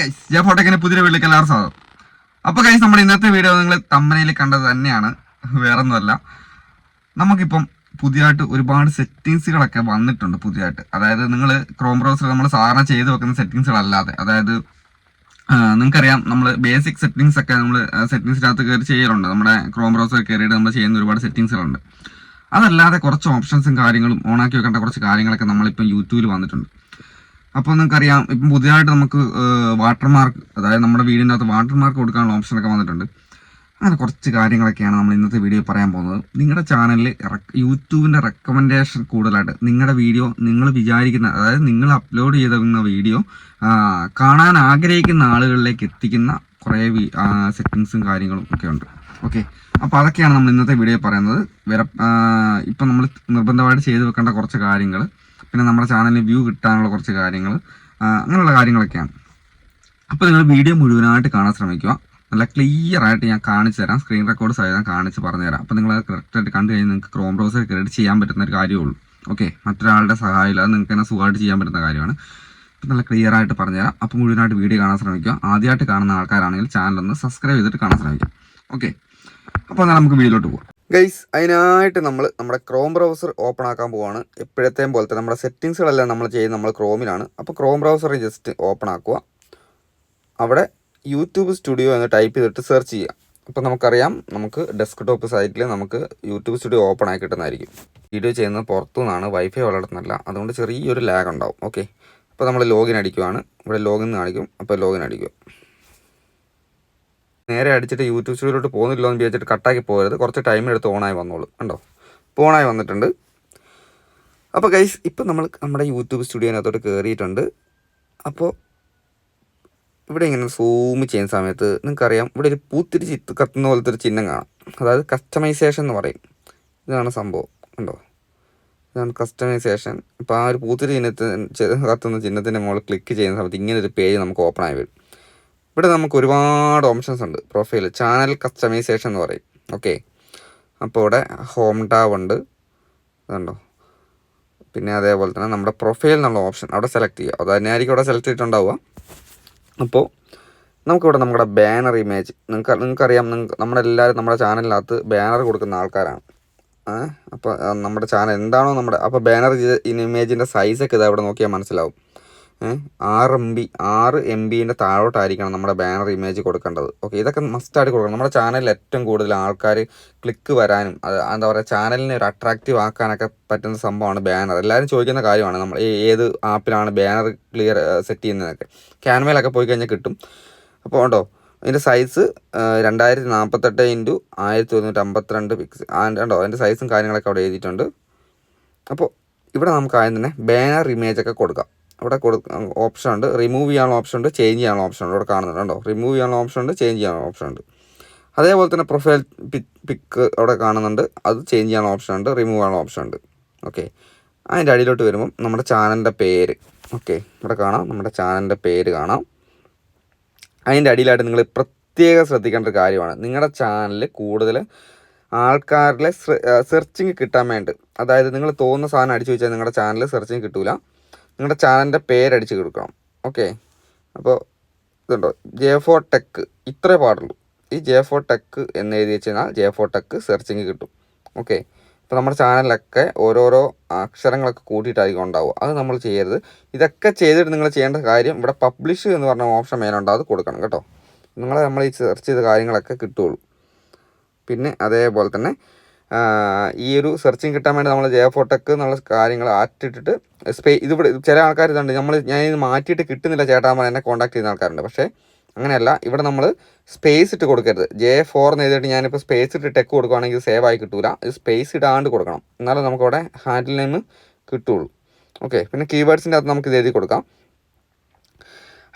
Guys ഞാൻ ഫോട്ടോക്കിന് പുതിയ വീട്ടിലേക്ക് കലാർ സ്വാഗതം. അപ്പോൾ ഗൈസ് നമ്മൾ ഇന്നത്തെ വീഡിയോ നിങ്ങൾ തമ്മനയിൽ കണ്ടത് തന്നെയാണ്. വേറെ ഒന്നുമല്ല നമുക്കിപ്പം പുതിയതായിട്ട് ഒരുപാട് സെറ്റിങ്സുകളൊക്കെ വന്നിട്ടുണ്ട് പുതിയതായിട്ട് അതായത് നിങ്ങൾ ക്രോം ബ്രൗസർ നമ്മൾ സാധാരണ ചെയ്ത് വെക്കുന്ന സെറ്റിങ്സുകളല്ലാതെ അതായത് നിങ്ങൾക്കറിയാം നമ്മൾ ബേസിക് സെറ്റിങ്സ് ഒക്കെ നമ്മൾ സെറ്റിങ്സിനകത്ത് കയറി ചെയ്യലുണ്ട്. നമ്മുടെ ക്രോം ബ്രൗസർ കയറിയിട്ട് നമ്മൾ ചെയ്യുന്ന ഒരുപാട് സെറ്റിങ്സുകളുണ്ട് അതല്ലാതെ കുറച്ച് ഓപ്ഷൻസും കാര്യങ്ങളും ഓണാക്കി വെക്കേണ്ട കുറച്ച് കാര്യങ്ങളൊക്കെ നമ്മളിപ്പം യൂട്യൂബിൽ വന്നിട്ടുണ്ട്. അപ്പോൾ നിങ്ങൾക്കറിയാം ഇപ്പം പുതിയതായിട്ട് നമുക്ക് വാട്ടർമാർക്ക് അതായത് നമ്മുടെ വീടിന്റെ അകത്ത് വാട്ടർമാർക്ക് കൊടുക്കാനുള്ള ഓപ്ഷനൊക്കെ വന്നിട്ടുണ്ട്. അങ്ങനെ കുറച്ച് കാര്യങ്ങളൊക്കെയാണ് നമ്മൾ ഇന്നത്തെ വീഡിയോ പറയാൻ പോകുന്നത്. നിങ്ങളുടെ ചാനലിൽ യൂട്യൂബിന്റെ റെക്കമെൻഡേഷൻ കൂടുതലായിട്ട് നിങ്ങളുടെ വീഡിയോ നിങ്ങൾ വിചാരിക്കുന്ന അതായത് നിങ്ങൾ അപ്ലോഡ് ചെയ്തിരുന്ന വീഡിയോ കാണാൻ ആഗ്രഹിക്കുന്ന ആളുകളിലേക്ക് എത്തിക്കുന്ന കുറേ സെറ്റിങ്സും കാര്യങ്ങളും ഒക്കെ ഉണ്ട്. ഓക്കെ അപ്പോൾ അതൊക്കെയാണ് നമ്മൾ ഇന്നത്തെ വീഡിയോ പറയുന്നത്. വേറെ ഇപ്പം നമ്മൾ നിർബന്ധമായിട്ട് ചെയ്തു വെക്കേണ്ട കുറച്ച് കാര്യങ്ങൾ പിന്നെ നമ്മുടെ ചാനലിന് വ്യൂ കിട്ടാനുള്ള കുറച്ച് കാര്യങ്ങൾ അങ്ങനെയുള്ള കാര്യങ്ങളൊക്കെയാണ്. അപ്പോൾ നിങ്ങൾ വീഡിയോ മുഴുവനായിട്ട് കാണാൻ ശ്രമിക്കുക. നല്ല ക്ലിയർ ആയിട്ട് ഞാൻ കാണിച്ചു തരാം. സ്ക്രീൻ റെക്കോർഡ് സഹിതം കാണിച്ച് പറഞ്ഞു തരാം. അപ്പോൾ നിങ്ങൾ കറക്റ്റായിട്ട് കണ്ടു കഴിഞ്ഞാൽ നിങ്ങൾക്ക് ക്രോം ബ്രൗസർ ക്രെഡിറ്റ് ചെയ്യാൻ പറ്റുന്ന ഒരു കാര്യമുള്ളൂ ഓക്കെ മറ്റൊരാളുടെ സഹായമില്ലാതെ നിങ്ങൾക്ക് തന്നെ സുഖമായിട്ട് ചെയ്യാൻ പറ്റുന്ന കാര്യമാണ്. നല്ല ക്ലിയർ ആയിട്ട് പറഞ്ഞുതരാം അപ്പോൾ മുഴുവനായിട്ട് വീഡിയോ കാണാൻ ശ്രമിക്കുക. ആദ്യമായിട്ട് കാണുന്ന ആൾക്കാരാണെങ്കിൽ ചാനൽ ഒന്ന് സബ്സ്ക്രൈബ് ചെയ്തിട്ട് കാണാൻ ശ്രമിക്കുക. ഓക്കെ അപ്പോൾ എന്നാൽ നമുക്ക് വീഡിയോയിലോട്ട് പോകാം ഗൈസ് അതിനായിട്ട് നമ്മൾ നമ്മുടെ ക്രോം ബ്രൗസർ ഓപ്പൺ ആക്കാൻ പോവാണ്. എപ്പോഴത്തെയും പോലത്തെ നമ്മുടെ സെറ്റിങ്സുകളെല്ലാം നമ്മൾ ചെയ്യുന്നത് നമ്മൾ ക്രോമിലാണ് അപ്പോൾ ക്രോം ബ്രൗസർ ജസ്റ്റ് ഓപ്പൺ ആക്കുക. അവിടെ യൂട്യൂബ് സ്റ്റുഡിയോ എന്ന് ടൈപ്പ് ചെയ്തിട്ട് സെർച്ച് ചെയ്യുക. അപ്പോൾ നമുക്കറിയാം നമുക്ക് ഡെസ്ക്ടോപ്പ് സൈറ്റിൽ നമുക്ക് യൂട്യൂബ് സ്റ്റുഡിയോ ഓപ്പൺ ആയി കിട്ടുന്നതായിരിക്കും. വീഡിയോ ചെയ്യുന്നത് പുറത്തു നിന്നാണ് വൈഫൈ വളർത്തുന്നില്ല അതുകൊണ്ട് ചെറിയൊരു ലാഗ് ഉണ്ടാവും. ഓക്കെ അപ്പോൾ നമ്മൾ ലോഗിൻ അടിക്കുവാണ്. ഇവിടെ ലോഗിൻ കാണിക്കും. അപ്പോൾ ലോഗിൻ അടിക്കുക. നേരെ അടിച്ചിട്ട് യൂട്യൂബ് സ്റ്റുഡിയോയിലോട്ട് പോകുന്നില്ലോ എന്ന് വിചാരിച്ചിട്ട് കട്ടാക്കി പോകരുത്. കുറച്ച് ടൈം എടുത്ത് ഓണായി വന്നോളൂ. കണ്ടോ? ഇപ്പോൾ ഓണായി വന്നിട്ടുണ്ട്. അപ്പോൾ ഗൈസ് ഇപ്പം നമ്മൾ നമ്മുടെ യൂട്യൂബ് സ്റ്റുഡിയോനകത്തോട്ട് കയറിയിട്ടുണ്ട് അപ്പോൾ ഇവിടെ ഇങ്ങനെ സൂം ചെയ്യുന്ന സമയത്ത് നിങ്ങൾക്കറിയാം ഇവിടെ ഒരു പൂത്തിരി ചിത്ത് കത്തുന്ന പോലത്തെ ഒരു ചിഹ്നം കാണാം. അതായത് കസ്റ്റമൈസേഷൻ എന്ന് പറയും. ഇതാണ് സംഭവം. കണ്ടോ? ഇതാണ് കസ്റ്റമൈസേഷൻ അപ്പോൾ ആ ഒരു പൂത്തിരി ചിഹ്നത്തിന് കത്തുന്ന ചിഹ്നത്തിന്റെ മുകളിൽ ക്ലിക്ക് ചെയ്യുന്ന സമയത്ത് ഇങ്ങനെ ഒരു പേജ് നമുക്ക് ഓപ്പൺ ആയി വരും. ഇവിടെ നമുക്ക് ഒരുപാട് ഓപ്ഷൻസ് ഉണ്ട്. പ്രൊഫൈൽ ചാനൽ കസ്റ്റമൈസേഷൻ എന്ന് പറയും. ഓക്കെ അപ്പോൾ ഇവിടെ ഹോം ടാബ് ഉണ്ട്. അതുണ്ടോ പിന്നെ അതേപോലെ തന്നെ നമ്മുടെ പ്രൊഫൈൽ എന്നുള്ള ഓപ്ഷൻ അവിടെ സെലക്ട് ചെയ്യുക. അത് തന്നെയായിരിക്കും അവിടെ സെലക്ട് ചെയ്തിട്ടുണ്ടാവുക. അപ്പോൾ നമുക്കിവിടെ നമ്മുടെ ബാനർ ഇമേജ് നിങ്ങൾക്ക് നിങ്ങൾക്കറിയാം നിങ്ങൾക്ക് നമ്മളെല്ലാവരും നമ്മുടെ ചാനലിനകത്ത് ബാനർ കൊടുക്കുന്ന ആൾക്കാരാണ്. അപ്പോൾ നമ്മുടെ ചാനൽ എന്താണോ നമ്മുടെ അപ്പോൾ ബാനർ ഇമേജിന്റെ സൈസൊക്കെ ഇത് അവിടെ നോക്കിയാൽ മനസ്സിലാവും. ആറ് എം ബി ആറ് എം ബിന്റെ താഴോട്ടായിരിക്കണം നമ്മുടെ ബാനർ ഇമേജ് കൊടുക്കേണ്ടത്. ഓക്കെ ഇതൊക്കെ മസ്റ്റായിട്ട് കൊടുക്കണം. നമ്മുടെ ചാനലിൽ ഏറ്റവും കൂടുതൽ ആൾക്കാർ ക്ലിക്ക് വരാനും എന്താ പറയുക ചാനലിനെ ഒരു അട്രാക്റ്റീവ് ആക്കാനൊക്കെ പറ്റുന്ന സംഭവമാണ് ബാനർ എല്ലാവരും ചോദിക്കുന്ന കാര്യമാണ് നമ്മൾ ഏത് ആപ്പിലാണ് ബാനർ ക്ലിയർ സെറ്റ് ചെയ്യുന്നതൊക്കെ ക്യാൻവയിലൊക്കെ പോയി കഴിഞ്ഞാൽ കിട്ടും. അപ്പോൾ ഉണ്ടോ അതിന്റെ സൈസ് രണ്ടായിരത്തി നാൽപ്പത്തെട്ട് ഇന്റു ആയിരത്തി ഒരുന്നൂറ്റി അമ്പത്തിരണ്ട് പിക്സ് ഉണ്ടോ അതിന്റെ സൈസും കാര്യങ്ങളൊക്കെ അവിടെ എഴുതിയിട്ടുണ്ട്. അപ്പോൾ ഇവിടെ നമുക്ക് ആദ്യം തന്നെ ബാനർ ഇമേജ് ഒക്കെ കൊടുക്കാം. കൊടു ഓപ്ഷൻ ഉണ്ട്. റിമൂവ് ചെയ്യാനുള്ള ഓപ്ഷൻ ഉണ്ട്. ചേഞ്ച് ചെയ്യാനുള്ള ഓപ്ഷൻ ഉണ്ട്. ഇവിടെ കാണുന്നുണ്ട് കേട്ടോ റിമൂവ് ചെയ്യാനുള്ള ഓപ്ഷൻ ഉണ്ട് ചേഞ്ച് ചെയ്യാനുള്ള ഓപ്ഷൻ ഉണ്ട്. അതേപോലെ തന്നെ പ്രൊഫൈൽ പിക്ക് അവിടെ കാണുന്നുണ്ട്. അത് ചേഞ്ച് ചെയ്യാനുള്ള ഓപ്ഷൻ ഉണ്ട് റിമൂവ് ചെയ്യാനുള്ള ഓപ്ഷൻ ഉണ്ട്. ഓക്കെ അതിന്റെ അടിയിലോട്ട് വരുമ്പം നമ്മുടെ ചാനലിന്റെ പേര്. ഓക്കെ ഇവിടെ കാണാം. നമ്മുടെ ചാനലിന്റെ പേര് കാണാം. അതിന്റെ അടിയിലായിട്ട് നിങ്ങൾ പ്രത്യേകം ശ്രദ്ധിക്കേണ്ട ഒരു കാര്യമാണ്. നിങ്ങളുടെ ചാനൽ കൂടുതൽ ആൾക്കാരിലെ സെർച്ചിങ് കിട്ടാൻ വേണ്ടി അതായത് നിങ്ങൾ തോന്നുന്ന സാധനം അടിച്ചു വെച്ചാൽ നിങ്ങളുടെ ചാനൽ സെർച്ചിങ് കിട്ടില്ല നിങ്ങളുടെ ചാനലിന്റെ പേരടിച്ച് കൊടുക്കണം. ഓക്കെ? അപ്പോൾ ഇതുണ്ടോ? ജെ ഫോർ ടെക്ക് ഇത്രേ പാടുള്ളൂ. ഈ ജെ ഫോർ ടെക്ക് എന്ന് എഴുതി വെച്ച് കഴിഞ്ഞാൽ ജെ ഫോർ ടെക്ക് സെർച്ചിങ് കിട്ടും. ഓക്കെ? അപ്പോൾ നമ്മുടെ ചാനലിലൊക്കെ ഓരോരോ അക്ഷരങ്ങളൊക്കെ കൂട്ടിയിട്ടായിരിക്കും ഉണ്ടാവുക. അത് നമ്മൾ ചെയ്യരുത്. ഇതൊക്കെ ചെയ്തിട്ട് നിങ്ങൾ ചെയ്യേണ്ട കാര്യം ഇവിടെ പബ്ലിഷ് എന്ന് പറഞ്ഞ ഓപ്ഷൻ മേലുണ്ട് അത് കൊടുക്കണം കേട്ടോ. നിങ്ങളെ നമ്മൾ ഈ സെർച്ച് ചെയ്ത കാര്യങ്ങളൊക്കെ കിട്ടുകയുള്ളൂ. പിന്നെ അതേപോലെ തന്നെ ഈ ഒരു സെർച്ചിങ് കിട്ടാൻ വേണ്ടി നമ്മൾ ജയ ഫോട്ടക്ക് എന്നുള്ള കാര്യങ്ങൾ ആറ്റിട്ടിട്ട് സ്പേ ഇതിവിടെ ചില ആൾക്കാർ ഇതുണ്ട്. നമ്മൾ ഞാൻ ഇത് മാറ്റിയിട്ട് കിട്ടുന്നില്ല ചേട്ടാ എന്നെ കോൺടാക്ട് ചെയ്യുന്ന ആൾക്കാരുണ്ട്. പക്ഷേ അങ്ങനെയല്ല. ഇവിടെ നമ്മൾ സ്പേസ് ഇട്ട് കൊടുക്കരുത്. ജെ ഫോർ എന്ന് എഴുതിയിട്ട് ഞാനിപ്പോൾ സ്പേസ് ഇട്ട് ടെക്ക് കൊടുക്കുകയാണെങ്കിൽ സേവ് ആയി കിട്ടൂല. ഇത് സ്പേസ് ഇടാണ്ട് കൊടുക്കണം. എന്നാലും നമുക്കവിടെ ഹാൻഡിൽ നെയിം കിട്ടുള്ളൂ. ഓക്കെ പിന്നെ കീവേഡ്സിന്റെ അകത്ത് നമുക്ക് ഇത് എഴുതി കൊടുക്കാം.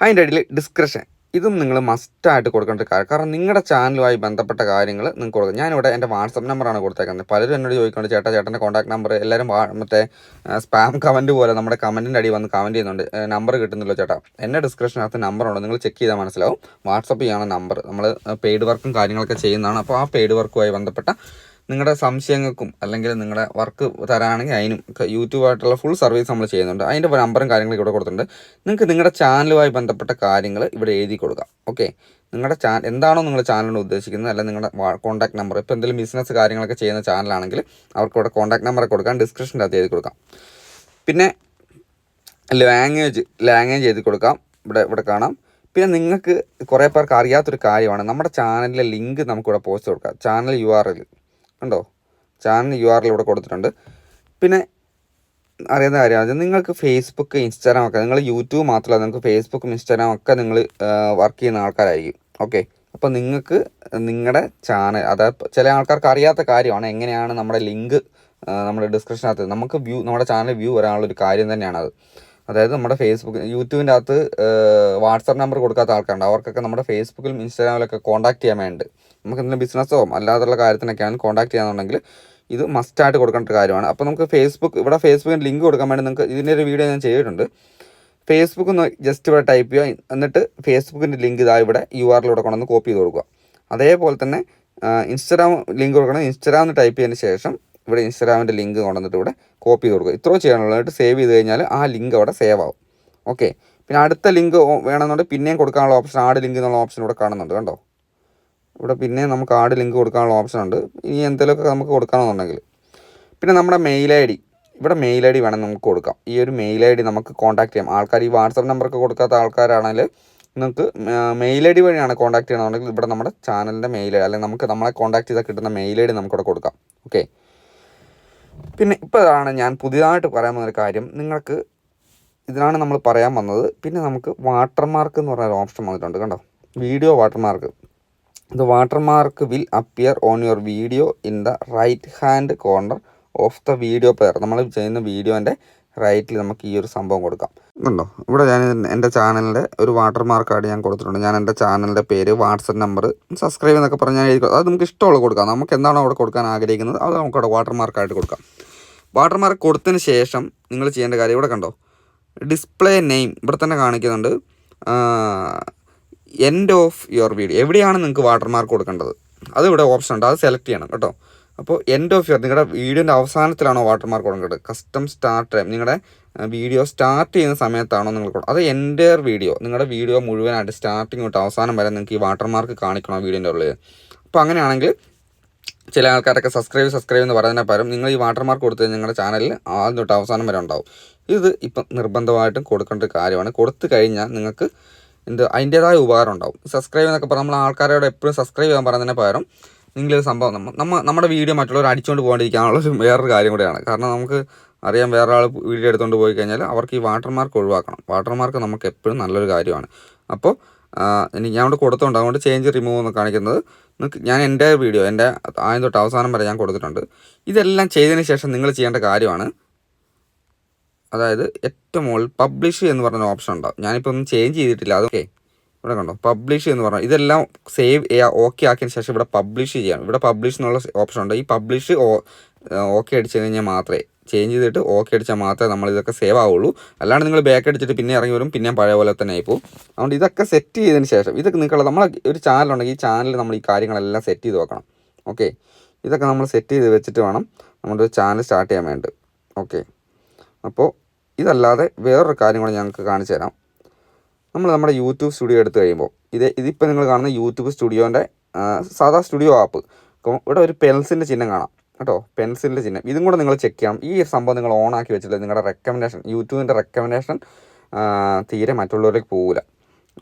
അതിന്റെ ഇടയിൽ ഡിസ്ക്രിപ്ഷൻ ഇതും നിങ്ങൾ മസ്റ്റായിട്ട് കൊടുക്കേണ്ട കാര്യം. കാരണം നിങ്ങളുടെ ചാനലുമായി ബന്ധപ്പെട്ട കാര്യങ്ങൾ നിങ്ങൾക്ക് കൊടുക്കുക ഞാനിവിടെ എന്റെ വാട്സപ്പ് നമ്പറാണ് കൊടുത്തേക്കുന്നത്. പലരും എന്നോട് ചോദിക്കുന്നുണ്ട് ചേട്ടാ ചേട്ടന്റെ കോൺടാക്ട് നമ്പർ എല്ലാവരും മറ്റേ സ്പാം കമന്റ് പോലെ നമ്മുടെ കമന്റിന്റെ അടി വന്ന് കമന്റ് ചെയ്യുന്നുണ്ട്. നമ്പർ കിട്ടുന്നില്ലോ ചേട്ടാ. എന്റെ ഡിസ്ക്രിപ്ഷനകത്ത് നമ്പറുണ്ട് നിങ്ങൾ ചെക്ക് ചെയ്താൽ മനസ്സിലാവും. വാട്സപ്പ് ചെയ്യാണ് നമ്പർ നമ്മൾ പെയ്ഡ് വർക്കും കാര്യങ്ങളൊക്കെ ചെയ്യുന്നതാണ്. അപ്പോൾ ആ പെയ്ഡ് വർക്കുമായി ബന്ധപ്പെട്ട നിങ്ങളുടെ സംശയങ്ങൾക്കും അല്ലെങ്കിൽ നിങ്ങളുടെ വർക്ക് തരാണെങ്കിൽ അതിനും യൂട്യൂബായിട്ടുള്ള ഫുൾ സർവീസ് നമ്മൾ ചെയ്യുന്നുണ്ട്. അതിന്റെ നമ്പറും കാര്യങ്ങളും ഇവിടെ കൊടുത്തിട്ടുണ്ട്. നിങ്ങൾക്ക് നിങ്ങളുടെ ചാനലുമായി ബന്ധപ്പെട്ട കാര്യങ്ങൾ ഇവിടെ എഴുതി കൊടുക്കാം. ഓക്കെ നിങ്ങളുടെ ചാ എന്താണോ നിങ്ങളുടെ ചാനലിന് ഉദ്ദേശിക്കുന്നത് അല്ലെങ്കിൽ നിങ്ങളുടെ കോൺടാക്ട് നമ്പർ ഇപ്പോൾ എന്തെങ്കിലും ബിസിനസ് കാര്യങ്ങളൊക്കെ ചെയ്യുന്ന ചാനലാണെങ്കിൽ അവർക്ക് ഇവിടെ കോൺടാക്ട് നമ്പർ കൊടുക്കാം ഡിസ്ക്രിപ്ഷന്റെ അകത്ത് എഴുതി കൊടുക്കാം. പിന്നെ ലാംഗ്വേജ് ലാംഗ്വേജ് എഴുതി കൊടുക്കാം. ഇവിടെ ഇവിടെ കാണാം. പിന്നെ നിങ്ങൾക്ക് കുറേ പേർക്ക് അറിയാത്തൊരു കാര്യമാണ്. നമ്മുടെ ചാനലിലെ ലിങ്ക് നമുക്കിവിടെ പോസ്റ്റ് കൊടുക്കാം. ചാനൽ യു ആർ എൽ കണ്ടോ ചാനൽ യു ആർ ഇവിടെ കൊടുത്തിട്ടുണ്ട്. പിന്നെ അറിയുന്ന കാര്യമാണ് നിങ്ങൾക്ക് ഫേസ്ബുക്ക് ഇൻസ്റ്റാഗ്രാം ഒക്കെ നിങ്ങൾ യൂട്യൂബ് മാത്രമല്ല നിങ്ങൾക്ക് ഫേസ്ബുക്കും ഇൻസ്റ്റാഗ്രാം ഒക്കെ നിങ്ങൾ വർക്ക് ചെയ്യുന്ന ആൾക്കാരായിരിക്കും. ഓക്കെ അപ്പോൾ നിങ്ങൾക്ക് നിങ്ങളുടെ ചാനൽ അതായത് ചില ആൾക്കാർക്ക് അറിയാത്ത കാര്യമാണ് എങ്ങനെയാണ് നമ്മുടെ ലിങ്ക് നമ്മുടെ ഡിസ്ക്രിപ്ഷനകത്ത് നമുക്ക് വ്യൂ നമ്മുടെ ചാനൽ വ്യൂ വരാനുള്ളൊരു കാര്യം തന്നെയാണ് അത് അതായത് നമ്മുടെ ഫേസ്ബുക്ക് യൂട്യൂബിന്റെ അകത്ത് വാട്സാപ്പ് നമ്പർ കൊടുക്കാത്ത ആൾക്കാരുണ്ട്. അവർക്കൊക്കെ നമ്മുടെ ഫേസ്ബുക്കിലും ഇൻസ്റ്റാഗ്രാമിലൊക്കെ കോൺടാക്ട് ചെയ്യാൻ വേണ്ടി നമുക്ക് എന്തെങ്കിലും ബിസിനസ്സോ അല്ലാതുള്ള കാര്യത്തിനൊക്കെയാണ് കോൺടാക്ട് ചെയ്യാന്നുണ്ടെങ്കിൽ ഇത് മസ്റ്റ് ആയിട്ട് കൊടുക്കേണ്ട കാര്യമാണ്. അപ്പോൾ നമുക്ക് ഫേസ്ബുക്ക് ഇവിടെ ഫേസ്ബുക്കിന് ലിങ്ക് കൊടുക്കാൻ വേണ്ടി നിങ്ങൾക്ക് ഇതിന്റെ ഒരു വീഡിയോ ഞാൻ ചെയ്തിട്ടുണ്ട്. ഫേസ്ബുക്ക് ഒന്ന് ജസ്റ്റ് ഇവിടെ ടൈപ്പ് ചെയ്യുക. എന്നിട്ട് ഫേസ്ബുക്കിന്റെ ലിങ്ക് ഇതാ ഇവിടെ യു ആറിലൂടെ കൊണ്ടുവന്ന് കോപ്പി ചെയ്ത് കൊടുക്കുക. അതേപോലെ തന്നെ ഇൻസ്റ്റാഗ്രാം ലിങ്ക് കൊടുക്കണം. ഇൻസ്റ്റാഗ്രാം എന്ന് ടൈപ്പ് ചെയ്തതിന് ശേഷം ഇവിടെ ഇൻസ്റ്റാഗ്രാമിന്റെ ലിങ്ക് കൊണ്ടുവന്നിട്ട് ഇവിടെ കോപ്പി ചെയ്ത് കൊടുക്കുക. ഇത്രയും ചെയ്യാനുള്ളത് സേവ് ചെയ്ത് കഴിഞ്ഞാൽ ആ ലിങ്ക് അവിടെ സേവ് ആവും. ഓക്കെ പിന്നെ അടുത്ത ലിങ്ക് വേണമെന്നുണ്ടെങ്കിൽ പിന്നെയും കൊടുക്കാനുള്ള ഓപ്ഷൻ ആഡ് ലിങ്ക് എന്നുള്ള ഓപ്ഷൻ ഇവിടെ കാണുന്നുണ്ട് കണ്ടോ? ഇവിടെ പിന്നെ നമുക്ക് ആഡ് ലിങ്ക് കൊടുക്കാനുള്ള ഓപ്ഷൻ ഉണ്ട്. ഇനി എന്തെങ്കിലുമൊക്കെ നമുക്ക് കൊടുക്കണമെന്നുണ്ടെങ്കിൽ പിന്നെ നമ്മുടെ മെയിൽ ഐ ഡി. ഇവിടെ മെയിൽ ഐ ഡി വേണം നമുക്ക് കൊടുക്കാം. ഈ ഒരു മെയിൽ ഐ ഡി നമുക്ക് കോൺടാക്ട് ചെയ്യാം. ആൾക്കാർ ഈ വാട്സപ്പ് നമ്പറൊക്കെ കൊടുക്കാത്ത ആൾക്കാരാണെങ്കിൽ നിങ്ങൾക്ക് മെയിൽ ഐ ഡി വഴിയാണ് കോൺടാക്ട് ചെയ്യണമെന്നുണ്ടെങ്കിൽ ഇവിടെ നമ്മുടെ ചാനലിന്റെ മെയിൽ ഐ ഡി അല്ലെങ്കിൽ നമുക്ക് നമ്മളെ കോൺടാക്ട് ചെയ്താൽ കിട്ടുന്ന മെയിൽ ഐ ഡി നമുക്കിവിടെ കൊടുക്കാം. ഓക്കെ പിന്നെ ഇപ്പോഴാണ് ഞാൻ പുതിയതായിട്ട് പറയാൻ വന്നൊരു കാര്യം. നിങ്ങൾക്ക് ഇതിനാണ് നമ്മൾ പറയാൻ വന്നത്. പിന്നെ നമുക്ക് വാട്ടർമാർക്ക് എന്ന് പറഞ്ഞ ഒരു ഓപ്ഷൻ വന്നിട്ടുണ്ട് കണ്ടോ? Video watermark the watermark will appear on your video in the right hand corner of the video player നമ്മൾ ചെയ്യുന്ന വീഡിയോന്റെ റൈറ്റിൽ നമുക്ക് ഈ ഒരു സംഭവം കൊടുക്കാം. ഉണ്ടോ? ഇവിടെ ഞാൻ എന്റെ ചാനലിന്റെ ഒരു വാട്ടർ വാട്ടർമാർക്കായിട്ട് ഞാൻ കൊടുത്തിട്ടുണ്ട്. ഞാൻ എന്റെ ചാനലിന്റെ പേര് വാട്സപ്പ് നമ്പർ സബ്സ്ക്രൈബ് എന്നൊക്കെ പറഞ്ഞ് ഞാൻ എഴുതി അത് നമുക്ക് ഇഷ്ടമുള്ള കൊടുക്കാം. നമുക്ക് എന്താണോ അവിടെ കൊടുക്കാൻ ആഗ്രഹിക്കുന്നത് അത് നമുക്ക് അവിടെ വാട്ടർ മാർക്കായിട്ട് കൊടുക്കാം. വാട്ടർ മാർക്ക് കൊടുത്തതിന് ശേഷം നിങ്ങൾ ചെയ്യേണ്ട കാര്യം ഇവിടെ കണ്ടോ? ഡിസ്പ്ലേ നെയിം ഇവിടെ തന്നെ കാണിക്കുന്നുണ്ട്. എൻഡ് ഓഫ് യുവർ വീഡിയോ എവിടെയാണ് നിങ്ങൾക്ക് വാട്ടർ മാർക്ക് കൊടുക്കേണ്ടത്? അത് ഇവിടെ ഓപ്ഷൻ ഉണ്ട്. അത് സെലക്ട് ചെയ്യണം കേട്ടോ. അപ്പോൾ എൻഡ് ഓഫ് ഇയർ നിങ്ങളുടെ വീഡിയോന്റെ അവസാനത്തിലാണോ വാട്ടർമാർക്ക് കൊടുക്കേണ്ടത്? കസ്റ്റം സ്റ്റാർട്ട് ടൈം നിങ്ങളുടെ വീഡിയോ സ്റ്റാർട്ട് ചെയ്യുന്ന സമയത്താണോ നിങ്ങൾ അത് എന്റെ വീഡിയോ നിങ്ങളുടെ വീഡിയോ മുഴുവനായിട്ട് സ്റ്റാർട്ടിങ് തൊട്ട് അവസാനം വരെ നിങ്ങൾക്ക് ഈ വാട്ടർമാർക്ക് കാണിക്കണം വീഡിയോന്റെ ഉള്ളിൽ അപ്പോൾ അങ്ങനെയാണെങ്കിൽ ചില ആൾക്കാരൊക്കെ സബ്സ്ക്രൈബ് സബ്സ്ക്രൈബ് എന്ന് പറയുന്നതിന് പകരം നിങ്ങൾ ഈ വാട്ടർമാർക്ക് കൊടുത്ത് നിങ്ങളുടെ ചാനലിൽ ആദ്യം തൊട്ട് അവസാനം വരെ ഉണ്ടാവും. ഇത് ഇപ്പം നിർബന്ധമായിട്ടും കൊടുക്കേണ്ട ഒരു കാര്യമാണ്. കൊടുത്തു കഴിഞ്ഞാൽ നിങ്ങൾക്ക് എന്ത് അതിന്റേതായ ഉപകാരം ഉണ്ടാവും. സബ്സ്ക്രൈബ് എന്നൊക്കെ പറഞ്ഞാൽ നമ്മൾ ആൾക്കാരോട് എപ്പോഴും സബ്സ്ക്രൈബ് ചെയ്യാൻ പറയുന്നതിന് പകരം നിങ്ങളൊരു സംഭവം നമ്മ നമ്മ നമ്മുടെ വീഡിയോ മറ്റുള്ളവർ അടിച്ചുകൊണ്ട് പോകാണ്ടിരിക്കാനുള്ള ഒരു വേറൊരു കാര്യം കൂടെയാണ്. കാരണം നമുക്ക് അറിയാം വേറെ ആൾ വീഡിയോ എടുത്തുകൊണ്ട് പോയി കഴിഞ്ഞാൽ അവർക്ക് ഈ വാട്ടർമാർക്ക് ഒഴിവാക്കണം. വാട്ടർമാർക്ക് നമുക്ക് എപ്പോഴും നല്ലൊരു കാര്യമാണ്. അപ്പോൾ ഇനി ഞാൻ അവിടെ കൊടുത്തുണ്ട് അതുകൊണ്ട് ചേഞ്ച് റിമൂവ് എന്ന് കാണിക്കുന്നത് നിങ്ങൾക്ക് ഞാൻ എന്റെ വീഡിയോ എന്റെ ആദ്യം തൊട്ട് അവസാനം വരെ ഞാൻ കൊടുത്തിട്ടുണ്ട്. ഇതെല്ലാം ചെയ്തതിന് ശേഷം നിങ്ങൾ ചെയ്യേണ്ട കാര്യമാണ് അതായത് ഏറ്റവും മുകളിൽ പബ്ലിഷ് എന്ന് പറഞ്ഞ ഓപ്ഷൻ ഉണ്ടാവും ഞാനിപ്പോൾ ഒന്നും ചേഞ്ച് ചെയ്തിട്ടില്ല. അതൊക്കെ ഇവിടെ കണ്ടോ? പബ്ലിഷ് എന്ന് പറഞ്ഞാൽ ഇതെല്ലാം സേവ് ചെയ്യാ ഓക്കെ ആക്കിയതിന് ശേഷം ഇവിടെ പബ്ലിഷ് ചെയ്യണം. ഇവിടെ പബ്ലിഷ് എന്നുള്ള ഓപ്ഷൻ ഉണ്ട്. ഈ പബ്ലിഷ് ഓക്കെ അടിച്ചു കഴിഞ്ഞാൽ മാത്രമേ ചേഞ്ച് ചെയ്തിട്ട് ഓക്കെ അടിച്ചാൽ മാത്രമേ നമ്മൾ ഇതൊക്കെ സേവ് ആവുള്ളൂ. അല്ലാണ്ട് നിങ്ങൾ ബാക്ക് അടിച്ചിട്ട് പിന്നെ ഇറങ്ങി വരും. പിന്നെ പഴയ പോലെ തന്നെ ആയിപ്പോൾ അതുകൊണ്ട് ഇതൊക്കെ സെറ്റ് ചെയ്തതിന് ശേഷം ഇതൊക്കെ നിങ്ങൾ നമ്മളെ ഒരു ചാനലുണ്ടെങ്കിൽ ഈ ചാനലിൽ നമ്മൾ ഈ കാര്യങ്ങളെല്ലാം സെറ്റ് ചെയ്ത് വെക്കണം. ഓക്കെ ഇതൊക്കെ നമ്മൾ സെറ്റ് ചെയ്ത് വെച്ചിട്ട് വേണം നമ്മുടെ ചാനൽ സ്റ്റാർട്ട് ചെയ്യാൻ വേണ്ടി ഓക്കെ അപ്പോൾ ഇതല്ലാതെ വേറൊരു കാര്യം കൂടെ ഞങ്ങൾക്ക് കാണിച്ചു തരാം. നമ്മൾ നമ്മുടെ യൂട്യൂബ് സ്റ്റുഡിയോ എടുത്തു കഴിയുമ്പോൾ ഇത് ഇതിപ്പോൾ നിങ്ങൾ കാണുന്ന യൂട്യൂബ് സ്റ്റുഡിയോന്റെ സാധാ സ്റ്റുഡിയോ ആപ്പ് ഇവിടെ ഒരു പെൻസിന്റെ ചിഹ്നം കാണാം. കേട്ടോ? പെൻസിലിന്റെ ചിഹ്നം. ഇതും കൂടെ നിങ്ങൾ ചെക്ക് ചെയ്യണം. ഈ സംഭവം നിങ്ങൾ ഓൺ ആക്കി വെച്ചിട്ട് നിങ്ങളുടെ റെക്കമെൻഡേഷൻ യൂട്യൂബിന്റെ റെക്കമെൻഡേഷൻ തീരെ മറ്റുള്ളവരിലേക്ക് പോകില്ല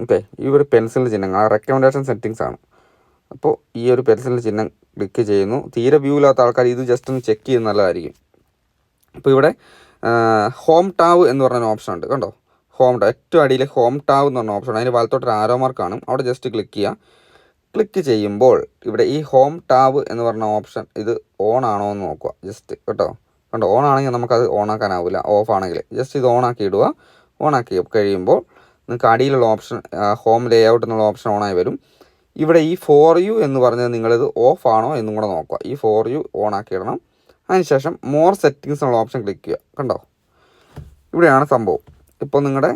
ഓക്കെ ഈ ഒരു പെൻസിലിന്റെ ചിഹ്നം ആ റെക്കമെൻഡേഷൻ സെറ്റിങ്സ് ആണ്. അപ്പോൾ ഈ ഒരു പെൻസിലിന്റെ ചിഹ്നം ക്ലിക്ക് ചെയ്യുന്നു. തീരെ വ്യൂ ഇല്ലാത്ത ആൾക്കാർ ഇത് ജസ്റ്റ് ഒന്ന് ചെക്ക് ചെയ്യുന്ന നല്ലതായിരിക്കും. അപ്പോൾ ഇവിടെ ഹോം ടാവ് എന്ന് പറഞ്ഞൊരു ഓപ്ഷൻ ഉണ്ട്. കണ്ടോ? ഹോം ഏറ്റവും അടിയിൽ ഹോം ടാവ് എന്ന് പറഞ്ഞ ഓപ്ഷൻ അതിന് വലത്തോട്ടൊരു ആരോ മാർക്ക് കാണും. അവിടെ ജസ്റ്റ് ക്ലിക്ക് ചെയ്യുക. ക്ലിക്ക് ചെയ്യുമ്പോൾ ഇവിടെ ഈ ഹോം ടാവ് എന്ന് പറഞ്ഞ ഓപ്ഷൻ ഇത് ഓൺ ആണോ എന്ന് നോക്കുക. ജസ്റ്റ് കേട്ടോ. കണ്ടോ? ഓൺ ആണെങ്കിൽ നമുക്കത് ഓൺ ആക്കാനാവില്ല ഓഫ് ആണെങ്കിൽ. ജസ്റ്റ് ഇത് ഓൺ ആക്കി ഇടുക. ഓൺ ആക്കി കഴിയുമ്പോൾ നിങ്ങൾക്ക് അടിയിലുള്ള ഓപ്ഷൻ ഹോം ലേ ഔട്ട് എന്നുള്ള ഓപ്ഷൻ ഓണായി വരും. ഇവിടെ ഈ ഫോർ യു എന്ന് പറഞ്ഞത് നിങ്ങളിത് ഓഫ് ആണോ എന്നും കൂടെ നോക്കുക. ഈ ഫോർ യു ഓൺ ആക്കി ഇടണം. അതിനുശേഷം മോർ സെറ്റിങ്സ് എന്നുള്ള ഓപ്ഷൻ ക്ലിക്ക് ചെയ്യുക. കണ്ടോ? ഇവിടെയാണ് സംഭവം. ഇപ്പോൾ നിങ്ങളുടെ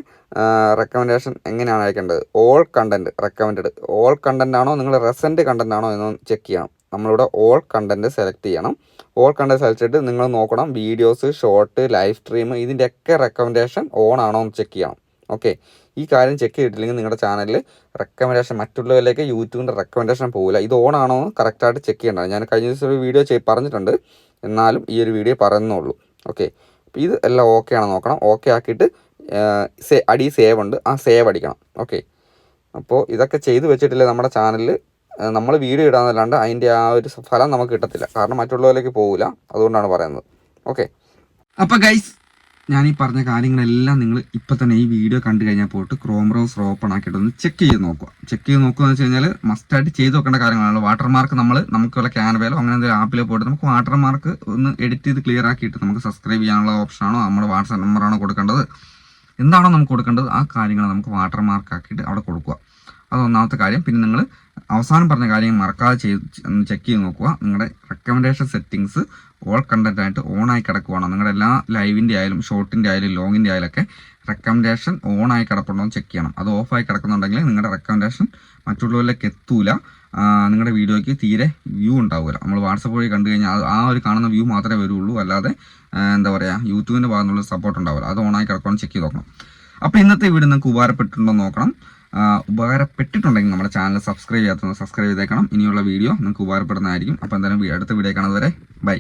റെക്കമെൻഡേഷൻ എങ്ങനെയാണ് അയക്കേണ്ടത്? All content recommended all content ആണോ? നിങ്ങൾ റെസന്റ് കണ്ടന്റ് ആണോ എന്ന് ചെക്ക് ചെയ്യണം. നമ്മളിവിടെ ഓൾ കണ്ടന്റ് സെലക്ട് ചെയ്യണം. ഓൾ കണ്ടന്റ് സെലക്ട് ചെയ്തിട്ട് നിങ്ങൾ നോക്കണം വീഡിയോസ് ഷോർട്ട് ലൈവ് സ്ട്രീം ഇതിന്റെയൊക്കെ റെക്കമെൻഡേഷൻ ഓൺ ആണോ എന്ന് ചെക്ക് ചെയ്യണം. ഓക്കെ ഈ കാര്യം ചെക്ക് ചെയ്തിട്ടില്ലെങ്കിൽ നിങ്ങളുടെ ചാനലിൽ റെക്കമെൻഡേഷൻ മറ്റുള്ളവരിലേക്ക് യൂട്യൂബിന്റെ റെക്കമെൻഡേഷൻ പോകില്ല ഇത് ഓൺ ആണോ എന്ന് കറക്റ്റായിട്ട് ചെക്ക് ചെയ്യേണ്ടത് ഞാൻ കഴിഞ്ഞ ദിവസം ഒരു വീഡിയോ ചെയ് പറഞ്ഞിട്ടുണ്ട്. എന്നാലും ഈ ഒരു വീഡിയോ പറയുന്നുള്ളൂ ഓക്കെ അപ്പോൾ ഇത് എല്ലാം ഓക്കെ ആണോ നോക്കണം. ഓക്കെ ആക്കിയിട്ട് സേ അടി സേവ് ഉണ്ട്. ആ സേവ് അടിക്കണം. ഓക്കെ അപ്പോൾ ഇതൊക്കെ ചെയ്ത് വെച്ചിട്ടില്ലേ നമ്മുടെ ചാനലിൽ നമ്മൾ വീഡിയോ ഇടാന്നല്ലാണ്ട് അതിന്റെ ആ ഒരു ഫലം നമുക്ക് കിട്ടത്തില്ല. കാരണം മറ്റുള്ളവരിലേക്ക് പോകില്ല അതുകൊണ്ടാണ് പറയുന്നത്. ഓക്കെ അപ്പോൾ ഗൈസ് ഞാൻ ഈ പറഞ്ഞ കാര്യങ്ങളെല്ലാം നിങ്ങൾ ഇപ്പം തന്നെ ഈ വീഡിയോ കണ്ടു കഴിഞ്ഞാൽ പോയിട്ട് ക്രോം ബ്രൗസർ ഓപ്പൺ ആക്കിയിട്ട് ഒന്ന് ചെക്ക് ചെയ്ത് നോക്കുക. ചെക്ക് ചെയ്ത് നോക്കുക എന്ന് വെച്ച് കഴിഞ്ഞാൽ മസ്റ്റായിട്ട് ചെയ്ത് നോക്കേണ്ട കാര്യങ്ങളാണ് വാട്ടർമാർക്ക് നമ്മൾ നമുക്കുള്ള ക്യാൻവയിലോ അങ്ങനെ എന്തെങ്കിലും ആപ്പിലോ പോയിട്ട് നമുക്ക് വാട്ടർമാർക്ക് ഒന്ന് എഡിറ്റ് ചെയ്ത് ക്ലിയർ ആക്കിയിട്ട് നമുക്ക് സബ്സ്ക്രൈബ് ചെയ്യാനുള്ള ഓപ്ഷനാണോ നമ്മുടെ വാട്സാപ്പ് നമ്പറാണോ കൊടുക്കേണ്ടത്? എന്താണോ നമുക്ക് കൊടുക്കേണ്ടത് ആ കാര്യങ്ങൾ നമുക്ക് വാട്ടർമാർക്ക് ആക്കിയിട്ട് അവിടെ കൊടുക്കുക. അത് ഒന്നാമത്തെ കാര്യം. പിന്നെ നിങ്ങൾ അവസാനം പറഞ്ഞ കാര്യം മറക്കാതെ ചെയ്ത് ചെക്ക് ചെയ്ത് നോക്കുക. നിങ്ങളുടെ റെക്കമെൻഡേഷൻ സെറ്റിങ്സ് ഓൾ കണ്ടന്റ് ആയിട്ട് ഓൺ ആയി കിടക്കുവാണോ? നിങ്ങളുടെ എല്ലാ ലൈവിന്റെ ആയാലും ഷോർട്ടിന്റെ ആയാലും ലോങ്ങിന്റെ ആയാലും ഒക്കെ റെക്കമെൻഡേഷൻ ഓൺ ആയി കിടപ്പുണ്ടോ എന്ന് ചെക്ക് ചെയ്യണം. അത് ഓഫ് ആയി കിടക്കുന്നുണ്ടെങ്കിൽ നിങ്ങളുടെ റെക്കമെൻഡേഷൻ മറ്റുള്ളവരിലേക്ക് എത്തൂല. നിങ്ങളുടെ വീഡിയോയ്ക്ക് തീരെ വ്യൂ ഉണ്ടാവില്ല നമ്മൾ വാട്സപ്പ് വഴി കണ്ടു കഴിഞ്ഞാൽ ആ- ഒരു കാണുന്ന വ്യൂ മാത്രമേ വരുള്ളൂ. അല്ലാതെ എന്താ പറയുക യൂട്യൂബിന്റെ ഭാഗത്തുള്ള സപ്പോർട്ട് ഉണ്ടാവില്ല അത് ഓണായി കിടക്കണം ചെക്ക് ചെയ്ത് നോക്കണം. അപ്പോൾ ഇന്നത്തെ വീഡിയോ നിങ്ങൾക്ക് ഉപകാരപ്പെട്ടിട്ടുണ്ടോ നോക്കണം. ഉപകാരപ്പെട്ടിട്ടുണ്ടെങ്കിൽ നമ്മുടെ ചാനൽ സബ്സ്ക്രൈബ് ചെയ്യാത്തത് സബ്സ്ക്രൈബ് ചെയ്തേക്കണം. ഇനിയുള്ള വീഡിയോ നിങ്ങൾക്ക് ഉപകാരപ്പെടുന്നതായിരിക്കും. അപ്പോൾ എന്തായാലും അടുത്ത വീഡിയോ കാണുന്നവരെ ബൈ